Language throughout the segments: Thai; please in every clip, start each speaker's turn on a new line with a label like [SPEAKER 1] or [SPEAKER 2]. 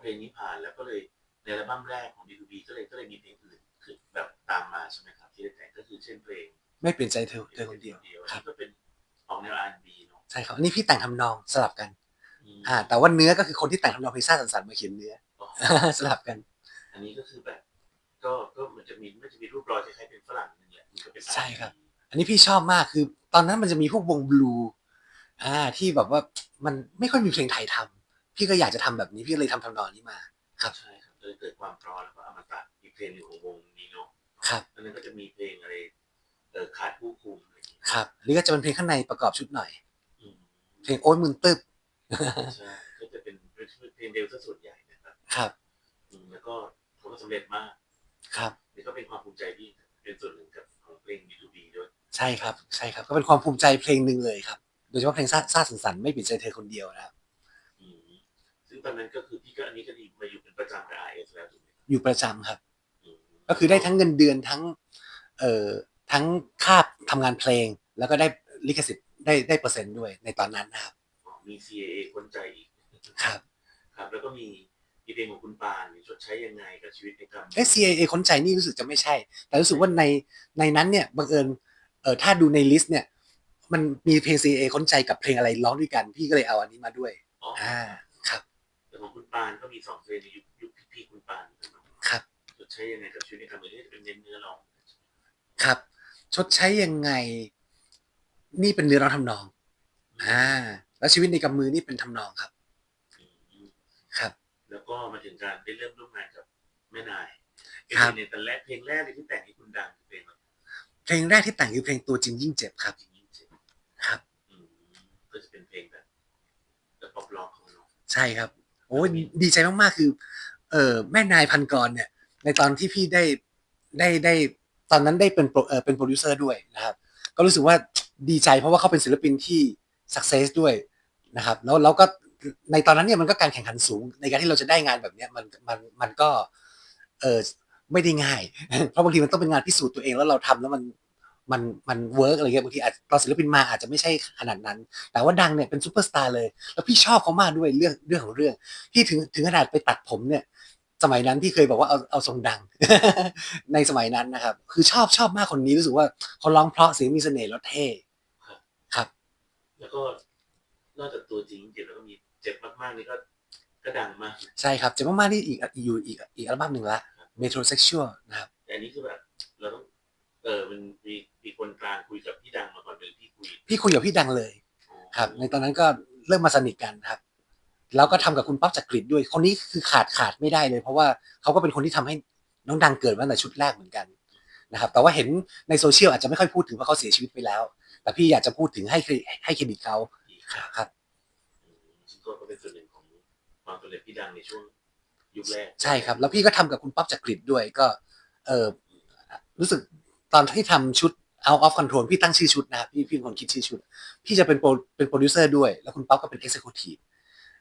[SPEAKER 1] เพลงนี้ผ่านแล้วก็เลยในอัลบั้มแรกของ D2B ก็เลยก็เลยมีเพลงอื่นคือแบบตามมาใช่ไหมครับที่ได้แต่งก็คือเช่นเพลง
[SPEAKER 2] ไม่เปลี่ยนใจเธอเธอคนเดียว
[SPEAKER 1] ค
[SPEAKER 2] ค
[SPEAKER 1] รั
[SPEAKER 2] รั
[SPEAKER 1] บบก็เป็นออกแนว R&B เนาะ
[SPEAKER 2] ใช่ครับอันนี้พี่แต่งทำนองสลับกัน
[SPEAKER 1] ม
[SPEAKER 2] อ่า แต่ว่าเนื้อก็คือคนที่แต่งทำนองเพลงซ่าสันสันมาเขียนเนื้อ
[SPEAKER 1] อ๋อ
[SPEAKER 2] สลับกัน
[SPEAKER 1] อันนี้ก็คือแบบ ก็ก็เหมือนจะมีมันจะมีรูปรอยคล้ายๆเป็นฝรั่งนึงแหละมันก็เป็น
[SPEAKER 2] ใช่ครับ อันนี้พี่ชอบมากคือ ตอนนั้นมันจะมีพวกวงบลูอ่าที่แบบว่ามันไม่ค่อยมีเพลงไทยทำ พี่ก็อยากจะทำแบบนี้พี่ก็เลยทำทำนองนี้มา ครับ
[SPEAKER 1] ใช่ครับเลยเกิดความเพร้อแล้วก็อมตะมีเพลงหนึ่งของวงนี้เนาะ
[SPEAKER 2] ครับ
[SPEAKER 1] อันนั้นก็จะมีเพลงอะไรเออขาดผู้คุมอะไรอย่างเงี้ย
[SPEAKER 2] ครับอันนี้ก็จะเป็นเพลงข้างในประกอบชุดหน่อย
[SPEAKER 1] อืม
[SPEAKER 2] เพลงโอ้ยมึนตึบ
[SPEAKER 1] ใช่ก็จะเป็นเพลงเดียวซะส่วนใหญ่นะครับ
[SPEAKER 2] ครับ
[SPEAKER 1] อืมแล้วก็เขาก็สำเร็จมาก
[SPEAKER 2] ครับ
[SPEAKER 1] นี่ก็เป็นความภูมิใจที่เป็นส่วนหนึ่งกับของเพลง B2B ด้วย
[SPEAKER 2] ใช่ครับ ใช่ครับ ก็เป็นความภูมิใจเพลงหนึ่งเลยครับ โดยเฉพาะเพลงซ่าซ่าสันสันไม่เปลี่ยนใจเธอคนเดียวนะครับ
[SPEAKER 1] อืมซึ่ง ตอนนั้นก็คือพี่ก็อันนี้ก็ดีมาอยู่เป็นประจำกับ RS แล้วถูกไหมครับ
[SPEAKER 2] อยู่ประจำครับ
[SPEAKER 1] อืม
[SPEAKER 2] ก็คือได้ทั้งเงินเดือนทั้งเอ่อทั้งค่าทำงานเพลง แล้วก็ได้ลิขสิทธิ์ได้ได้เปอร์เซ็นต์ด้วยในตอนนั้นนะครับ
[SPEAKER 1] อ๋อมี CAA คนใจอีก
[SPEAKER 2] ครับ
[SPEAKER 1] ครับ แล้วก็มีมีเพลงของคุณปานชดใช้ยังไงกับชีวิตในกรรม
[SPEAKER 2] เอ CAA ค้นใจนี่รู้สึกจะไม่ใช่ แต่รู้สึกว่าในในนั้นเนี่ยบังเอิญเออถ้าดูในลิสต์เนี่ย มันมีเพลง CAA ค้นใจกับเพลงอะไรร้องด้วยกัน พี่ก็เลยเอาอันนี้มาด้วย
[SPEAKER 1] อ๋อ
[SPEAKER 2] อ่าครับ
[SPEAKER 1] แต่ ของคุณปานก็มีสองเพลงในยุคยุคพี่ๆคุณปานเหมือนกันเนาะ
[SPEAKER 2] ครับ
[SPEAKER 1] ชดใช้ยังไงกับชีวิตในกรรมนี้จะเป็นเน้นเนื้อร้อง
[SPEAKER 2] ครับ ชดใช้ยังไง นี่เป็นเนื้อร้องทำนองอ่าแล้วชีวิตในกำมือนี่เป็นทำนองครับ
[SPEAKER 1] อืม
[SPEAKER 2] ครับ
[SPEAKER 1] แล้วก็มาถึงการได้เริ่มร่วมงานกับแม่นาย
[SPEAKER 2] ครับ
[SPEAKER 1] เพลงในแต่แรกเพลงแรกเลยที่แต่งให้คุณดังคือเพลงอะไร
[SPEAKER 2] เพลงแรกที่แต่งคือเพลงตัวจริงยิ่งเจ็บครับ
[SPEAKER 1] จริงยิ่งเจ็บ
[SPEAKER 2] ครับ
[SPEAKER 1] อืมก็จะเป็นเพลงแบบแบบป๊อปร็อกของเนาะ
[SPEAKER 2] ใช่ครับ โอ้ยดีใจมากๆคือ เออแม่นายพันกรเนี่ย ในตอนที่พี่ได้ได้ได้ตอนนั้นได้เป็นโปรเออเป็นโปรดิวเซอร์ด้วยนะครับ ก็รู้สึกว่าดีใจเพราะว่าเขาเป็นศิลปินที่สักเซสด้วยนะครับ แล้วเราก็ในตอนนั้นเนี่ยมันก็การแข่งขันสูง ในการที่เราจะได้งานแบบเนี้ยมันมันมันก็ เออไม่ได้ง่าย เพราะบางทีมันต้องเป็นงานพิสูจน์ตัวเองแล้วเราทำแล้วมัน มันมันเวิร์กอะไรเงี้ยบางทีอาจตอนศิลปินมาอาจจะไม่ใช่ขนาดนั้น แต่ว่าดังเนี่ยเป็นซูเปอร์สตาร์เลย แล้วพี่ชอบเขามากด้วยเรื่องเรื่องของเรื่องพี่ถึงถึงขนาดไปตัดผมเนี่ย สมัยนั้นพี่เคยบอกว่าเอาเอาทรงดัง ในสมัยนั้นนะครับ คือชอบชอบมากคนนี้รู้สึกว่าเขาร้องเพราะเสียงมีเสน่ห์แล้วเท่ครับ
[SPEAKER 1] แล้วก็นอกจากตัวจริงเจ็บแล้วก็มีเจ็บมากๆนี่ก็ก็ดังมาก
[SPEAKER 2] ใช่ครับเจ๋งมากๆนี่อีกอีกอยู่อีกอีกอัลบั้มหนึ่งละ Metrosexual นะครับ
[SPEAKER 1] แต่อันนี้คือแบบเราต้องเออมันมี มีคนกลางคุยกับพี่ดังมาก่อนเป็นพี่คุย
[SPEAKER 2] พี่คุยกับพี่ดังเลย
[SPEAKER 1] อ๋อ
[SPEAKER 2] ครับ ในตอนนั้นก็เริ่มมาสนิทกันครับ แล้วก็ทำกับคุณป๊อปจักริดด้วย คนนี้คือขาดขาดไม่ได้เลย เพราะว่าเขาก็เป็นคนที่ทำให้น้องดังเกิดมาตั้งแต่ชุดแรกเหมือนกันนะครับ แต่ว่าเห็นในโซเชียลอาจจะไม่ค่อยพูดถึงว่าเขาเสียชีวิตไปแล้ว แต่พี่อยากจะพูดถึงให้เครให้เครดิตเขา
[SPEAKER 1] ดีครับ
[SPEAKER 2] ครับ
[SPEAKER 1] อืมซึ่งก็ก็เป็นส่วนหนึ่งของความสำเร็จพี่ดังในช่วงยุคแรก
[SPEAKER 2] ใช่ครับ แล้วพี่ก็ทำกับคุณป๊อปจักริดด้วยก็ เออรู้สึกตอนที่ทำชุด out of control พี่ตั้งชื่อชุดนะครับพี่พี่เป็นคนคิดชื่อชุด พี่จะเป็นโปรเป็นโปรดิวเซอร์ด้วย แล้วคุณป๊อปก็เป็น executive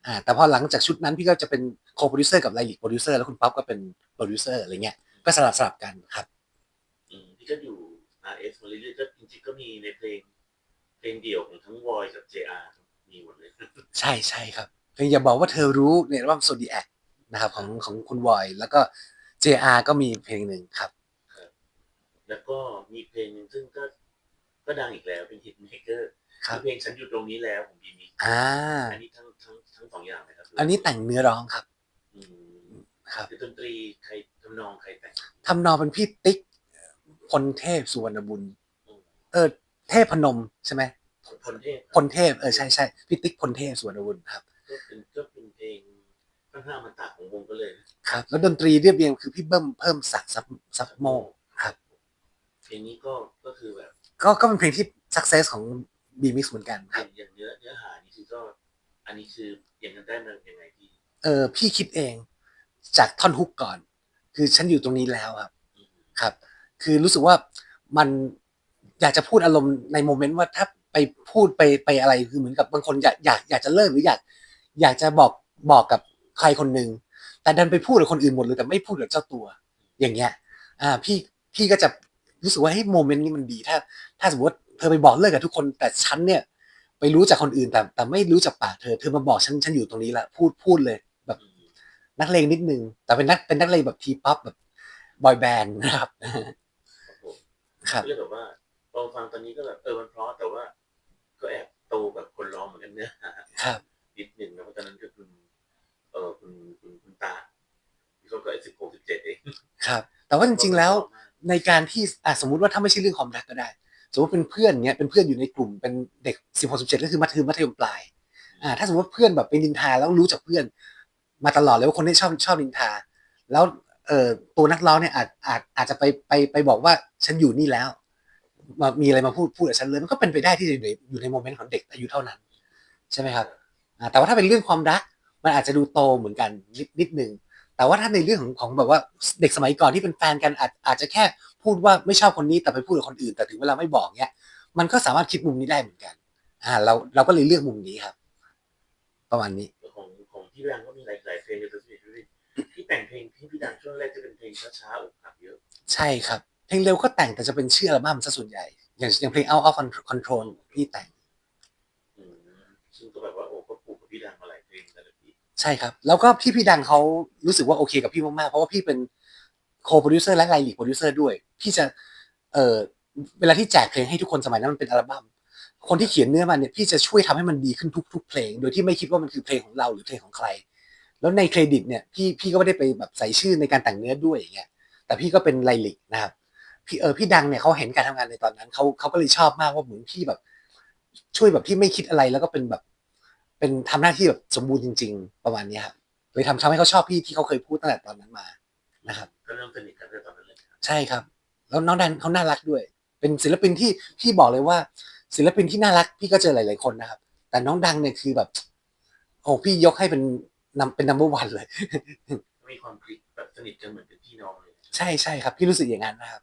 [SPEAKER 2] อ่าแต่พอหลังจากชุดนั้นพี่ก็จะเป็นโคโปรดิวเซอร์กับไลลิกโปรดิวเซอร์แล้วคุณป๊อปก็เป็นโปรดิวเซอร์อะไรเงี้ยก็สลับสลับกันครับ
[SPEAKER 1] อืมพี่ก็อยู่ RS มาเรื่อยๆก็จริงๆก็มีในเพลง เพลงเดี่ยวของทั้งวอยกับ JR มีหมดเลย
[SPEAKER 2] ใช่ใช่ครับเพลงอย่าบอกว่าเธอรู้ในอัลบั้มโซดีแอคนะครับของของคุณวอยแล้วก็ JR ก็มีเพลงหนึ่งครับ
[SPEAKER 1] แล้วก็มีเพลงหนึงซึ่งก็ก็ดังอีกแล้วเป็นฮิตเมเกอร์
[SPEAKER 2] ครับ
[SPEAKER 1] เพลงฉันอยู่ตรงนี้แล้วของบีมิก
[SPEAKER 2] อ่า
[SPEAKER 1] อันนี้ทั้งทั้งทั้งสองอย่างเลยครับ
[SPEAKER 2] อันนี้แต่งเนื้อร้องครับ
[SPEAKER 1] อืม
[SPEAKER 2] ครับ
[SPEAKER 1] คือดนตรีใครทำนองใครแต่ง
[SPEAKER 2] ทำนองเป็นพี่ติ๊กพลเทพสุวรรณบุญ
[SPEAKER 1] อืม
[SPEAKER 2] เออ เทพพนมใช่ไหม
[SPEAKER 1] พลเทพ
[SPEAKER 2] พลเทพเออใช่ใช่พี่ติ๊กพลเทพสุวรรณบุญครับ
[SPEAKER 1] ก็เป็นก็เป็นเพลงค่อนข้างอมตะของวงก็เลยนะครับ
[SPEAKER 2] แล้วดนตรีเรียบเรียงคือพี่เบิ้มเพิ่มศักดิ์ซับซับโมครับ
[SPEAKER 1] เพลงนี้ก็ก็คือแบบ
[SPEAKER 2] ก็ก็เป็นเพลงที่สักเซสของบีมิกเหมือนกันครับ
[SPEAKER 1] อย่างเนื้อเนื้อหานี่คือก็ อันนี้คืออย่างนั้นได้มายังไงพี่
[SPEAKER 2] เออพี่คิดเองจากท่อนฮุกก่อน คือฉันอยู่ตรงนี้แล้วครับ
[SPEAKER 1] อืม
[SPEAKER 2] ครับ คือรู้สึกว่ามันอยากจะพูดอารมณ์ในโมเมนต์ว่าถ้าไปพูดไปไปอะไรคือเหมือนกับบางคนอยากอยากอยากจะเลิกหรืออยาก อยากจะบอกบอกกับใครคนหนึ่งแต่ดันไปพูดกับคนอื่นหมดเลยแต่ไม่พูดกับเจ้าตัว อย่างเงี้ย อ่าพี่พี่ก็จะ รู้สึกว่าให้โมเมนต์นี้มันดีถ้า ถ้าสมมติว่าเธอไปบอกเลิกกับทุกคนแต่ฉันเนี่ยไปรู้จากคนอื่นแต่แต่ไม่รู้จากปากเธอ เธอมาบอกฉันฉันอยู่ตรงนี้ละพูดพูดเลยแบบ
[SPEAKER 1] อืม
[SPEAKER 2] นักเลงนิดนึง แต่เป็นนักเป็นนักเลงแบบทีป๊อปแบบบอยแบนด์นะครับ
[SPEAKER 1] ครับผม
[SPEAKER 2] ครับ
[SPEAKER 1] ก็เลยแบบว่าพอฟังตอนนี้ก็แบบเออมันเพราะแต่ว่า ก็แอบโตกับคนร้องเหมือนกันเนื้อหา
[SPEAKER 2] ครับ
[SPEAKER 1] นิดหนึ่งนะเพราะตอนนั้นก็คุณเออคุณคุณคุณตาเขาก็สิบหกสิบเจ็ดเอง
[SPEAKER 2] ครับ แต่ว่าจริงๆแล้ว ในการที่อะสมมติว่าถ้าไม่ใช่เรื่องความรักก็ได้ สมมติเป็นเพื่อนเนี้ยเป็นเพื่อนอยู่ในกลุ่มเป็นเด็กสิบหกสิบเจ็ดก็คือมัธยมมัธยมปลายอ่าถ้าสมมติว่าเพื่อนแบบเป็นนินทาแล้วรู้จากเพื่อน มาตลอดเลยว่าคนที่ชอบชอบนินทา แล้วเอ่อตัวนักร้องเนี่ยอาจอาจอาจจะไปไปไปบอกว่าฉันอยู่นี่แล้วมามีอะไรมาพูดพูดกับฉันเลยมันก็เป็นไปได้ที่จะอยู่ในอยู่ในโมเมนต์ของเด็กอายุเท่านั้น ใช่ไหมครับอ่าแต่ว่าถ้าเป็นเรื่องความรัก มันอาจจะดูโตเหมือนกันนิดนิดนึง แต่ว่าถ้าในเรื่องของของแบบว่าเด็กสมัยก่อนที่เป็นแฟนกันอาจอาจจะแค่พูดว่าไม่ชอบคนนี้แต่ไปพูดกับคนอื่น แต่ถึงเวลาไม่บอกเนี่ยมันก็สามารถคิดมุมนี้ได้เหมือนกัน อ่า เราเราก็เลยเลือกมุมนี้ครับ ประมาณนี้
[SPEAKER 1] ของของพี่ดังก็มีหลายหลายเพลงในตัวชีวิตด้วยที่แต่งเพลงที่พี่ดังช่วงแรกจะเป็นเพลงช้าๆอกหักเยอะ
[SPEAKER 2] ใช่ครับ เพลงเร็วก็แต่งแต่จะเป็นชื่ออัลบั้มซะส่วนใหญ่ อย่างอย่างเพลง Out of Control พี่แต่ง ใช่ครับ แล้วก็พี่พี่ดังเขารู้สึกว่าโอเคกับพี่มากๆ เพราะว่าพี่เป็นโคโปรดิวเซอร์และไลลิกโปรดิวเซอร์ด้วย พี่จะเออเวลาที่แจกเพลงให้ทุกคนสมัยนั้นมันเป็นอัลบั้มคนที่เขียนเนื้อมาเนี่ยพี่จะช่วยทำให้มันดีขึ้นทุก ๆ เพลง โดยที่ไม่คิดว่ามันคือเพลงของเราหรือเพลงของใคร แล้วในเครดิตเนี่ยพี่พี่ก็ไม่ได้ไปแบบใส่ชื่อในการแต่งเนื้อด้วยอย่างเงี้ยแต่พี่ก็เป็นไลลิกนะครับพี่เออพี่ดังเนี่ยเขาเห็นการทำงานในตอนนั้นเขาเขาก็เลยชอบมากว่าเหมือนพี่แบบ ช่วยแบบที่ไม่คิดอะไรแล้วก็เป็นแบบ เป็นทำหน้าที่แบบสมบูรณ์จริง ๆ ประมาณเนี้ยครับเลยทำทำให้เขาชอบพี่ที่เขาเคยพูดตั้งแต่ตอนนั้นมานะครับ
[SPEAKER 1] ก็เริ่มสนิทกันตั้งแต่ตอนนั้นเลยครับ
[SPEAKER 2] ใช่ครับ แล้วน้องดันเขาน่ารักด้วย เป็นศิลปินที่พี่บอกเลยว่า ศิลปินที่น่ารักพี่ก็เจอหลาย ๆคนนะครับ แต่น้องดังเนี่ยคือแบบโอ้พี่ยกให้เป็นนำเป็นนัมเบอร์วันเลย
[SPEAKER 1] มีความคลิกแบบสนิทกันเหมือนเป็นพี่น้องเลย
[SPEAKER 2] ใช่ใช่ครับ พี่รู้สึกอย่างนั้นนะครับ